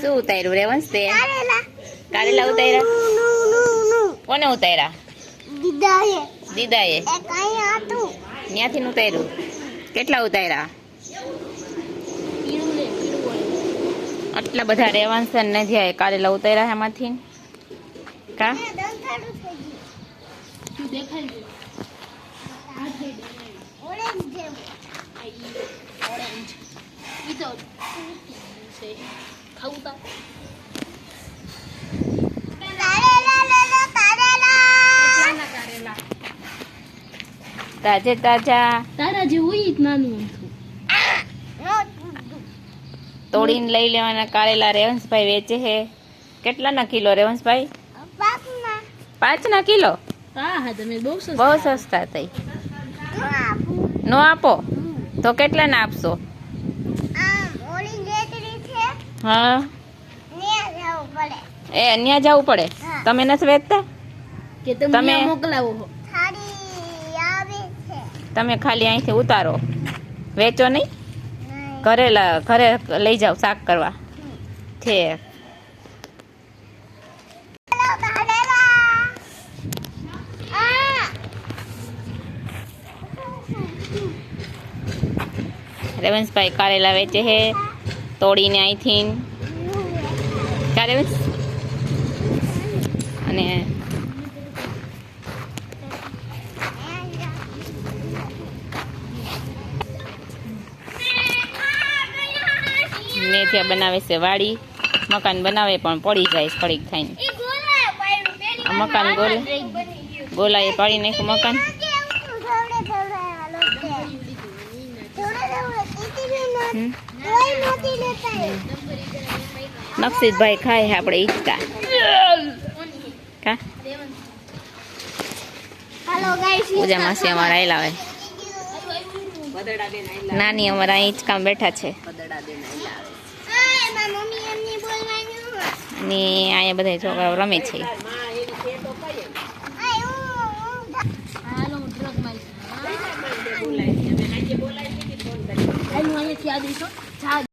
શું ઉતાર્યું રેવંશ તે કારેલા ઉતાર્યા? કોને ઉતાર્યા? દીદાએ. ત્યાંથી ઉતાર્યું. કેટલા ઉતાર્યા? આટલા બધા રેવાંશ ને આવે કારેલા ઉતાર્યા એમાંથી? કા? થઈ ઓરેન્જ. ખાવું તા કેટલાના કારેલા તાજે તાજા. તારા જેવું જ નાનું તોડીને લઈ લેવાના કારેલા રેવંશભાઈ વેચે છે. કેટલાના કિલો રેવંશભાઈ? પાંચના કિલો? હા હા તમે બહુ સસ્તા. બહુ સસ્તા થઈ. નો આપો. તો કેટલાના આપશો? હા. એ અહીંયા જવું પડે. તમે નથી વેચતા? કે તમે તમે- મોકલાવો તમે ખાલી અહીંથી ઉતારો. વેચો નહીં? ઘરે ઘરે લઈ જાઓ શાક કરવા. છે. રેવંશભાઈ કારેલા વેચે છે. તોડીને અહીંથી કા રેવંશ અને મેથિયા બનાવે છે વાડી. મકાન બનાવે પણ પડી જાય કડીક થઈને. મકાન ગોલ ગોલાએ પાડી નાખ્યું મકાન. નક્ષિતભાઈ ખાય છે આપણે ઈચકા. કા? હાલો ગાઈસ પૂજા માસી અમારા આવેલા હોય. નાની અમારા અહીં ઈચકામાં બેઠા છે. અને અહીંયા બધા છોકરાઓ રમે છે. હાલો અહીંયાથી આ. જા